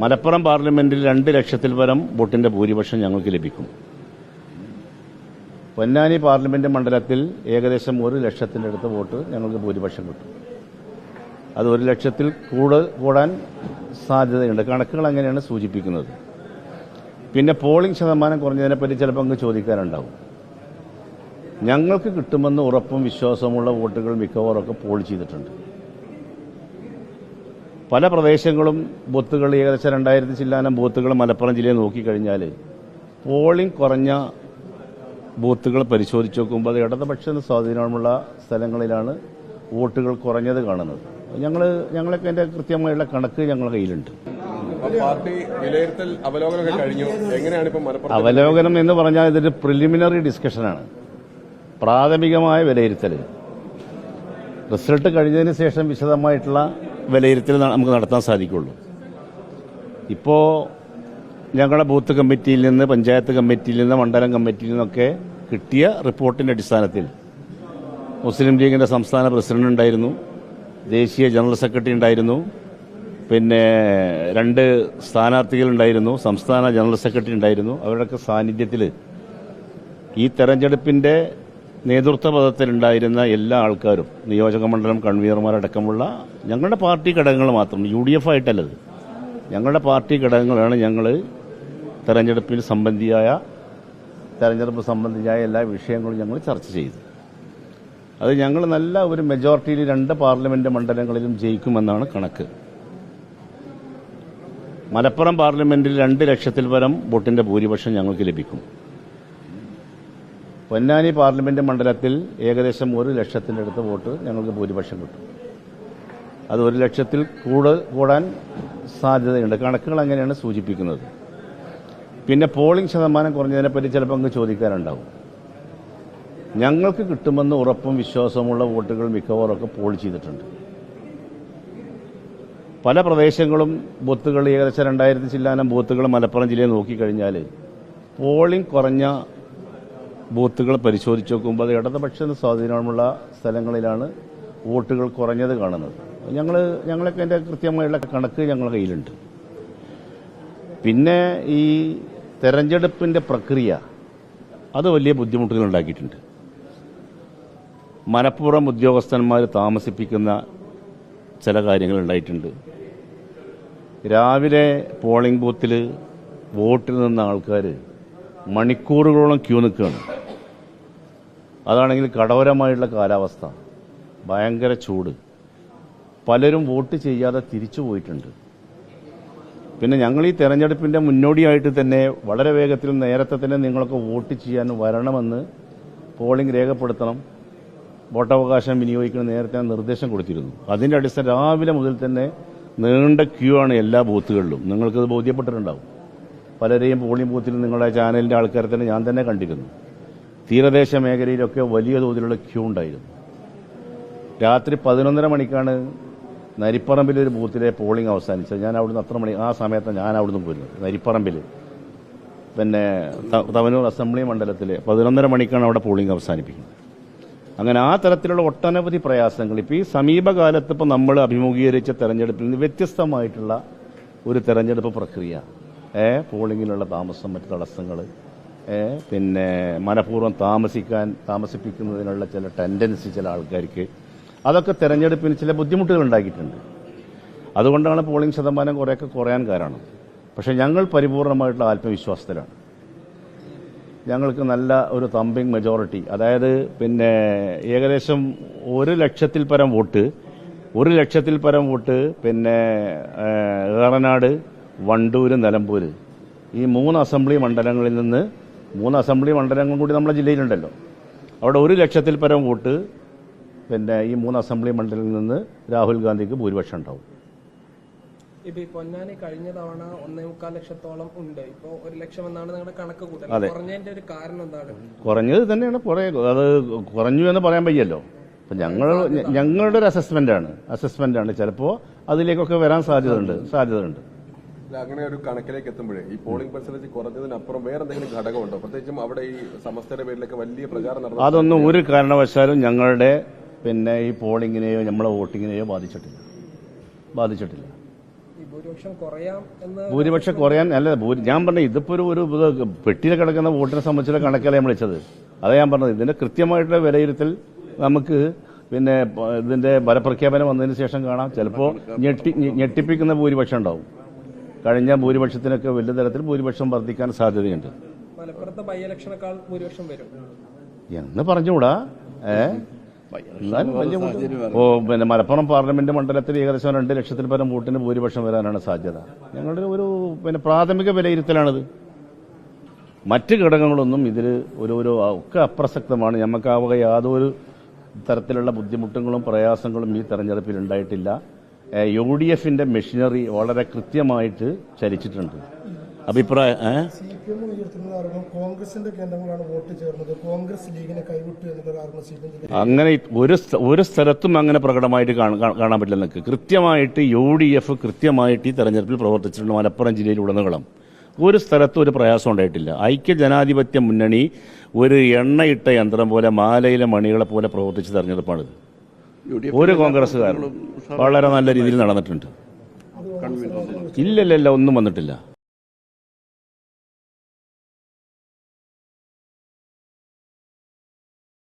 മലപ്പുറം പാർലമെന്റിൽ രണ്ട് ലക്ഷത്തിൽ പരം വോട്ടിന്റെ ഭൂരിപക്ഷം ഞങ്ങൾക്ക് ലഭിക്കും. പൊന്നാനി പാർലമെന്റ് മണ്ഡലത്തിൽ ഏകദേശം ഒരു അടുത്ത് വോട്ട് ഞങ്ങൾക്ക് ഭൂരിപക്ഷം കിട്ടും. അത് ഒരു ലക്ഷത്തിൽ കൂട് കൂടാൻ സാധ്യതയുണ്ട്. കണക്കുകൾ അങ്ങനെയാണ് സൂചിപ്പിക്കുന്നത്. പിന്നെ പോളിംഗ് ശതമാനം കുറഞ്ഞതിനെപ്പറ്റി ചിലപ്പോൾ അങ്ങ് ചോദിക്കാനുണ്ടാവും. ഞങ്ങൾക്ക് കിട്ടുമെന്ന് ഉറപ്പും വിശ്വാസവുമുള്ള വോട്ടുകൾ മിക്കവാറൊക്കെ പോൾ ചെയ്തിട്ടുണ്ട്. പല പ്രദേശങ്ങളും ബൂത്തുകൾ ഏകദേശം രണ്ടായിരത്തി ചില്ലാനം ബൂത്തുകൾ മലപ്പുറം ജില്ലയിൽ നോക്കിക്കഴിഞ്ഞാൽ പോളിംഗ് കുറഞ്ഞ ബൂത്തുകൾ പരിശോധിച്ച് നോക്കുമ്പോൾ അത് ഇടതുപക്ഷ സ്വാധീനമുള്ള സ്ഥലങ്ങളിലാണ് വോട്ടുകൾ കുറഞ്ഞത് കാണുന്നത്. ഞങ്ങൾ ഞങ്ങളൊക്കെ അതിന്റെ കൃത്യമായുള്ള കണക്ക് ഞങ്ങളുടെ കയ്യിലുണ്ട്. അവലോകനം എന്ന് പറഞ്ഞാൽ ഇതൊരു പ്രിലിമിനറി ഡിസ്കഷനാണ് പ്രാഥമികമായ വിലയിരുത്തൽ റിസൾട്ട് കഴിഞ്ഞതിന് ശേഷം വിശദമായിട്ടുള്ള വിലയിരുത്തൽ നമുക്ക് നടത്താൻ സാധിക്കുള്ളൂ. ഇപ്പോൾ ഞങ്ങളുടെ ബൂത്ത് കമ്മിറ്റിയിൽ നിന്ന് പഞ്ചായത്ത് കമ്മിറ്റിയിൽ നിന്ന് മണ്ഡലം കമ്മിറ്റിയിൽ നിന്നൊക്കെ കിട്ടിയ റിപ്പോർട്ടിന്റെ അടിസ്ഥാനത്തിൽ മുസ്ലിം ലീഗിന്റെ സംസ്ഥാന പ്രസിഡന്റ് ഉണ്ടായിരുന്നു ദേശീയ ജനറൽ സെക്രട്ടറി ഉണ്ടായിരുന്നു പിന്നെ രണ്ട് സ്ഥാനാർത്ഥികളുണ്ടായിരുന്നു സംസ്ഥാന ജനറൽ സെക്രട്ടറി ഉണ്ടായിരുന്നു. അവരുടെയൊക്കെ സാന്നിധ്യത്തിൽ ഈ തെരഞ്ഞെടുപ്പിന്റെ നേതൃത്വ പദത്തിലുണ്ടായിരുന്ന എല്ലാ ആൾക്കാരും നിയോജക മണ്ഡലം കൺവീനർമാരടക്കമുള്ള ഞങ്ങളുടെ പാർട്ടി ഘടകങ്ങൾ മാത്രം യു ഡി എഫ് ആയിട്ടല്ലത്. ഞങ്ങളുടെ പാർട്ടി ഘടകങ്ങളാണ് ഞങ്ങൾ തെരഞ്ഞെടുപ്പിൽ സംബന്ധിയായ തെരഞ്ഞെടുപ്പ് സംബന്ധിയായ എല്ലാ വിഷയങ്ങളും ഞങ്ങൾ ചർച്ച ചെയ്തു. അത് ഞങ്ങൾ നല്ല ഒരു മെജോറിറ്റിയിൽ രണ്ട് പാർലമെന്റ് മണ്ഡലങ്ങളിലും ജയിക്കുമെന്നാണ് കണക്ക്. മലപ്പുറം പാർലമെന്റിൽ രണ്ട് ലക്ഷത്തിൽ പരം വോട്ടിന്റെ ഭൂരിപക്ഷം ഞങ്ങൾക്ക് ലഭിക്കും. പൊന്നാനി പാർലമെന്റ് മണ്ഡലത്തിൽ ഏകദേശം ഒരു ലക്ഷത്തിന്റെ അടുത്ത് വോട്ട് ഞങ്ങൾക്ക് ഭൂരിപക്ഷം കിട്ടും. അത് ഒരു ലക്ഷത്തിൽ കൂട് കൂടാൻ സാധ്യതയുണ്ട്. കണക്കുകൾ അങ്ങനെയാണ് സൂചിപ്പിക്കുന്നത്. പിന്നെ പോളിംഗ് ശതമാനം കുറഞ്ഞതിനെപ്പറ്റി ചിലപ്പോൾ അങ്ങ് ചോദിക്കാനുണ്ടാവും. ഞങ്ങൾക്ക് കിട്ടുമെന്ന് ഉറപ്പും വിശ്വാസമുള്ള വോട്ടുകൾ മിക്കവാറും ഒക്കെ പോൾ ചെയ്തിട്ടുണ്ട്. പല പ്രദേശങ്ങളും ബൂത്തുകൾ ഏകദേശം രണ്ടായിരത്തി ചില്ലാനം ബൂത്തുകൾ മലപ്പുറം ജില്ലയിൽ നോക്കിക്കഴിഞ്ഞാൽ പോളിംഗ് കുറഞ്ഞ ബൂത്തുകൾ പരിശോധിച്ച് നോക്കുമ്പോൾ അത് ഇടതുപക്ഷ സ്വാധീനമുള്ള സ്ഥലങ്ങളിലാണ് വോട്ടുകൾ കുറഞ്ഞത് കാണുന്നത്. ഞങ്ങൾ ഞങ്ങളൊക്കെ അതിന്റെ കൃത്യമായുള്ള കണക്ക് ഞങ്ങളുടെ കയ്യിലുണ്ട്. പിന്നെ ഈ തെരഞ്ഞെടുപ്പിന്റെ പ്രക്രിയ അത് വലിയ ബുദ്ധിമുട്ടുകൾ ഉണ്ടാക്കിയിട്ടുണ്ട്. മനഃപൂർവം ഉദ്യോഗസ്ഥന്മാർ താമസിപ്പിക്കുന്ന ചില കാര്യങ്ങൾ ഉണ്ടായിട്ടുണ്ട്. രാവിലെ പോളിംഗ് ബൂത്തിൽ വോട്ടിൽ നിന്ന ആൾക്കാർ മണിക്കൂറുകളോളം ക്യൂ നിൽക്കുകയാണ്. അതാണെങ്കിൽ കടവരമായിട്ടുള്ള കാലാവസ്ഥ. ഭയങ്കര ചൂട്. പലരും വോട്ട് ചെയ്യാതെ തിരിച്ചു പോയിട്ടുണ്ട്. പിന്നെ ഞങ്ങൾ ഈ തെരഞ്ഞെടുപ്പിന്റെ മുന്നോടിയായിട്ട് തന്നെ വളരെ വേഗത്തിൽ നേരത്തെ തന്നെ നിങ്ങളൊക്കെ വോട്ട് ചെയ്യാൻ വരണമെന്ന് പോളിംഗ് രേഖപ്പെടുത്തണം. വോട്ടവകാശം വിനിയോഗിക്കണം നേരത്തെ നിർദ്ദേശം കൊടുത്തിരുന്നു. അതിന്റെ അടിസ്ഥാനം രാവിലെ മുതൽ തന്നെ നീണ്ട ക്യൂ ആണ് എല്ലാ ബൂത്തുകളിലും. നിങ്ങൾക്കത് ബോധ്യപ്പെട്ടിട്ടുണ്ടാവും. പലരെയും പോളിംഗ് ബൂത്തിൽ നിങ്ങളുടെ ചാനലിന്റെ ആൾക്കാരെ തന്നെ ഞാൻ തന്നെ കണ്ടിരുന്നു. തീരദേശ മേഖലയിലൊക്കെ വലിയ തോതിലുള്ള ക്യൂ ഉണ്ടായിരുന്നു. രാത്രി പതിനൊന്നര മണിക്കാണ് നരിപ്പറമ്പിൽ ഒരു ബൂത്തിലെ പോളിംഗ് അവസാനിച്ചത്. ഞാൻ അവിടുന്ന് അത്ര മണി ആ സമയത്ത് ഞാൻ അവിടുന്ന് പോയിരുന്നത്. നരിപ്പറമ്പിൽ. പിന്നെ തവനൂർ അസംബ്ലി മണ്ഡലത്തിലെ പതിനൊന്നര മണിക്കാണ് അവിടെ പോളിംഗ് അവസാനിപ്പിക്കുന്നത്. അങ്ങനെ ആ തരത്തിലുള്ള ഒട്ടനവധി പ്രയാസങ്ങൾ ഇപ്പോൾ ഈ സമീപകാലത്ത് ഇപ്പോൾ നമ്മൾ അഭിമുഖീകരിച്ച തെരഞ്ഞെടുപ്പിൽ നിന്ന് വ്യത്യസ്തമായിട്ടുള്ള ഒരു തെരഞ്ഞെടുപ്പ് പ്രക്രിയ. ഏ പോളിങ്ങിലുള്ള താമസം മറ്റ് തടസ്സങ്ങൾ പിന്നെ മനഃപൂർവം താമസിക്കാൻ താമസിപ്പിക്കുന്നതിനുള്ള ചില ടെൻഡൻസി ചില ആൾക്കാർക്ക്. അതൊക്കെ തെരഞ്ഞെടുപ്പിന് ചില ബുദ്ധിമുട്ടുകൾ ഉണ്ടാക്കിയിട്ടുണ്ട്. അതുകൊണ്ടാണ് പോളിംഗ് ശതമാനം കുറേയൊക്കെ കുറയാൻ കാരണം. പക്ഷേ ഞങ്ങൾ പരിപൂർണമായിട്ടുള്ള ആത്മവിശ്വാസത്തിലാണ്. ഞങ്ങൾക്ക് നല്ല ഒരു തമ്പിങ് മെജോറിറ്റി അതായത് പിന്നെ ഏകദേശം ഒരു ലക്ഷത്തിൽ പരം വോട്ട് ഒരു ലക്ഷത്തിൽ പരം വോട്ട് പിന്നെ ഏറനാട് വണ്ടൂര് നിലമ്പൂര് ഈ മൂന്ന് അസംബ്ലി മണ്ഡലങ്ങളിൽ നിന്ന് മൂന്ന് അസംബ്ലി മണ്ഡലങ്ങളും കൂടി നമ്മുടെ ജില്ലയിലുണ്ടല്ലോ. അവിടെ ഒരു ലക്ഷത്തിൽ പരം വോട്ട് പിന്നെ ഈ മൂന്ന് അസംബ്ലി മണ്ഡലങ്ങളിൽ നിന്ന് രാഹുൽ ഗാന്ധിക്ക് ഭൂരിപക്ഷം ഉണ്ടാവും. ഇപ്പൊ പൊന്നാനി കഴിഞ്ഞ തവണ ഒന്നേ മുക്കാൽ ലക്ഷത്തോളം ഉണ്ട്. ഇപ്പൊ ഒരു ലക്ഷം എന്നാണ് നിങ്ങളുടെ കണക്ക് കൂട്ടൽ. കുറഞ്ഞതിന്റെ ഒരു കാരണം എന്താണ്? കുറഞ്ഞത് തന്നെയാണ് കുറേ അത് കുറഞ്ഞു എന്ന് പറയാൻ വയ്യല്ലോ. അപ്പം ഞങ്ങൾ ഞങ്ങളുടെ ഒരു അസസ്മെന്റ് ആണ്. അസസ്മെന്റ് ആണ്. ചിലപ്പോൾ അതിലേക്കൊക്കെ വരാൻ സാധ്യതയുണ്ട്. സാധ്യതയുണ്ട്. അങ്ങനെ ഒരു കണക്കിലേക്ക് എത്തുമ്പോഴേ ഈ പോളിംഗ് പെർസെന്റേജ് കുറഞ്ഞതിനപ്പുറം വേറെ എന്തെങ്കിലും ഘടകമുണ്ടോ? പ്രത്യേകിച്ചും അവിടെ ഈ സമസ്തയുടെ പേരിലൊക്കെ വലിയ പ്രചാരണം നടന്നു അതൊന്നും ഒരു കാരണവശാലും ഞങ്ങളുടെ പിന്നെ ഈ പോളിങ്ങിനെയോ നമ്മളെ വോട്ടിങ്ങിനെയോ ബാധിച്ചിട്ടില്ല. ബാധിച്ചിട്ടില്ല. ഈ ഭൂരിപക്ഷം കുറയാൻ അല്ല ഞാൻ പറഞ്ഞ ഇതിപ്പോ ഒരു ഒരു പെട്ടിയിൽ കിടക്കുന്ന വോട്ടിനെ സംബന്ധിച്ചുള്ള കണക്കല്ല ഞാൻ വിളിച്ചത്. അതാ ഞാൻ പറഞ്ഞത്. ഇതിന്റെ കൃത്യമായിട്ടുള്ള വിലയിരുത്തൽ നമുക്ക് പിന്നെ ഇതിന്റെ ഫലപ്രഖ്യാപനം വന്നതിന് ശേഷം കാണാം. ചിലപ്പോൾ ഞെട്ടി ഞെട്ടിപ്പിക്കുന്ന ഭൂരിപക്ഷം ഉണ്ടാവും. കഴിഞ്ഞ ഭൂരിപക്ഷത്തിനൊക്കെ വലിയ തരത്തിൽ ഭൂരിപക്ഷം വർദ്ധിക്കാൻ സാധ്യതയുണ്ട്. മലപ്പുറത്തെ ബൈ ഇലക്ഷനേക്കാൾ ഭൂരിപക്ഷം വരും. എന്ന് പറഞ്ഞുകൂടാ? ഏ? എന്നാലും വലിയ വോട്ട്- ഓ പിന്നെ മലപ്പുറം പാർലമെന്റ് മണ്ഡലത്തിൽ ഏകദേശം രണ്ട് ലക്ഷത്തിൽ പരം വോട്ടിന് ഭൂരിപക്ഷം വരാനാണ് സാധ്യത. ഞങ്ങളുടെ ഒരു പിന്നെ പ്രാഥമിക വിലയിരുത്തലാണിത്. മറ്റ് ഘടകങ്ങളൊന്നും ഇതിൽ ഒരു ഒരു ഒക്കെ അപ്രസക്തമാണ്. ഞമ്മക്കാവുക യാതൊരു തരത്തിലുള്ള ബുദ്ധിമുട്ടുകളും പ്രയാസങ്ങളും ഈ തെരഞ്ഞെടുപ്പിൽ ഉണ്ടായിട്ടില്ല. യു ഡി എഫിന്റെ മെഷീനറി വളരെ കൃത്യമായിട്ട് ചലിച്ചിട്ടുണ്ട് അഭിപ്രായം അങ്ങനെ ഒരു ഒരു സ്ഥലത്തും അങ്ങനെ പ്രകടമായിട്ട് കാണാൻ പറ്റില്ല നിങ്ങൾക്ക് കൃത്യമായിട്ട് യു ഡി എഫ് കൃത്യമായിട്ട് ഈ തെരഞ്ഞെടുപ്പിൽ പ്രവർത്തിച്ചിട്ടുണ്ട് മലപ്പുറം ജില്ലയിൽ ഉടനീളം ഒരു സ്ഥലത്തും ഒരു പ്രയാസം ഉണ്ടായിട്ടില്ല. ഐക്യ ജനാധിപത്യ മുന്നണി ഒരു എണ്ണയിട്ട യന്ത്രം പോലെ മാലയിലെ മണികളെ പോലെ പ്രവർത്തിച്ച തെരഞ്ഞെടുപ്പാണിത്. ഒരു കോൺഗ്രസ്സുകാരും വളരെ നല്ല രീതിയിൽ നടന്നിട്ടുണ്ട്. ഇല്ലല്ലല്ല ഇല്ല ഇല്ല ഒന്നും വന്നിട്ടില്ല.